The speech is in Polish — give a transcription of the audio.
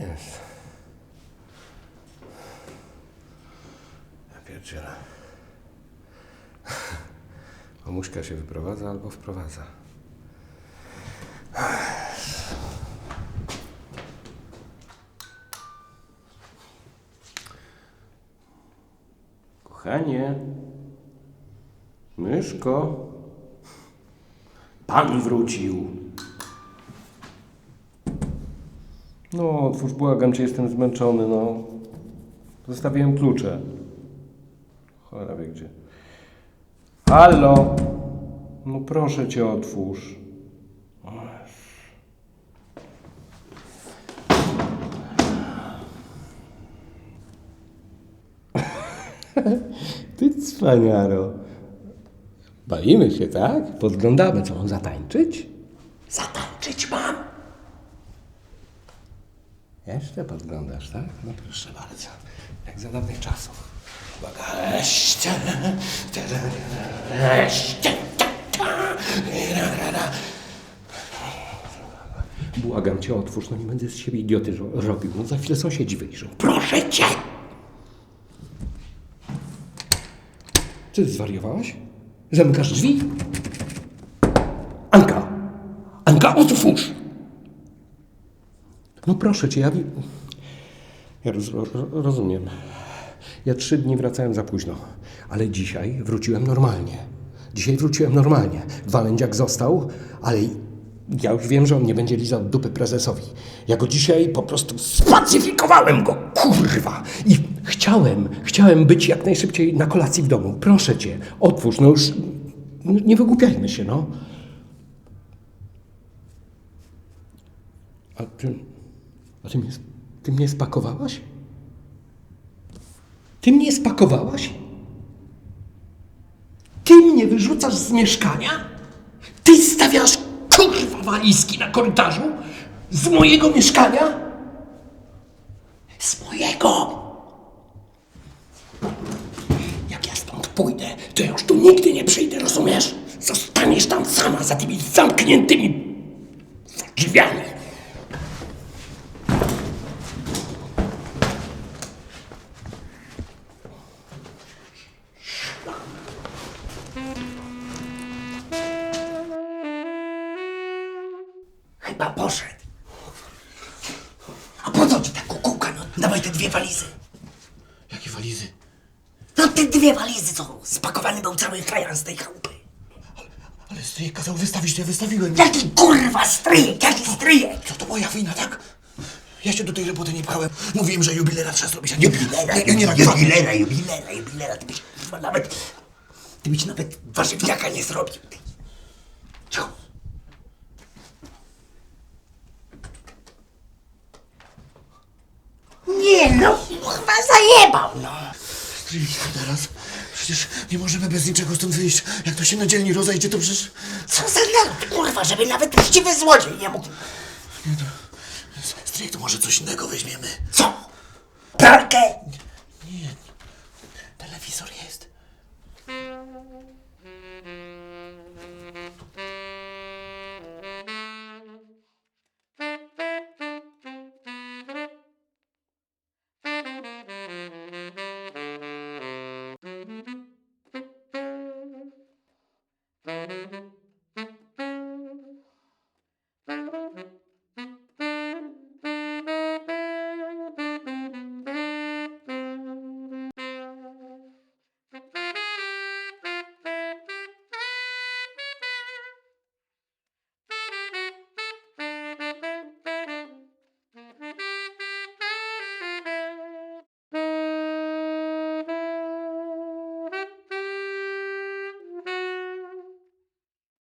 Jest. Ja. Mamuśka się wyprowadza albo wprowadza. Kochanie, myszko, pan wrócił. No, otwórz, błagam cię, jestem zmęczony, no. Zostawiłem klucze. Cholera wie gdzie. Halo! No proszę cię, otwórz. Ty cwaniaro. Bawimy się, tak? Podglądamy, co mam zatańczyć? Zatańczyć mam! Jeszcze podglądasz, tak? No proszę bardzo. Jak za dawnych czasów. Uwaga. Błagam cię, otwórz, no nie będę z siebie idioty ro- robił. No za chwilę sąsiedzi wyjrzą. Proszę cię! Czy ty zwariowałaś? Zamykasz drzwi? Anka! Anka, otwórz! No proszę cię, ja... Ja roz, ro, rozumiem. Ja trzy dni wracałem za późno, ale dzisiaj wróciłem normalnie. Dzisiaj wróciłem normalnie. Walędziak został, ale ja już wiem, że on nie będzie lizał dupy prezesowi. Ja go dzisiaj po prostu spacyfikowałem go, kurwa! I chciałem, chciałem być jak najszybciej na kolacji w domu. Proszę cię, otwórz, no już nie wygłupiajmy się, no. A ty, ty mnie, ty mnie spakowałaś? Ty mnie spakowałaś? Ty mnie wyrzucasz z mieszkania? Ty stawiasz kurwa walizki na korytarzu? Z mojego mieszkania? Z mojego! Jak ja stąd pójdę, to ja już tu nigdy nie przyjdę, rozumiesz? Zostaniesz tam sama za tymi zamkniętymi drzwiami. Chyba poszedł. A po co ci ta kukułka? No, dawaj te dwie walizy. Jakie walizy? No te dwie walizy, co spakowany był cały krajan z tej chałupy. Ale stryjek kazał wystawić, to ja wystawiłem. Jaki kurwa stryjek, jaki stryjek? Co to moja wina, tak? Ja się do tej roboty nie pchałem. Mówiłem, że jubilera trzeba zrobić, a nie... Jubilera, ja nie nagrywam. jubilera, jubilera, jubilera. Ty byś kurwa nawet, ty byś nawet warzywniaka nie zrobił. Ty. Cicho. Nie no, kurwa zajebał, no. Stryjek, teraz? Przecież nie możemy bez niczego stąd wyjść. Jak to się na dzielni rozejdzie, to przecież... Co za naród, kurwa, żeby nawet uczciwy złodziej nie mógł. Stryjek, to może coś innego weźmiemy. Co? Amen.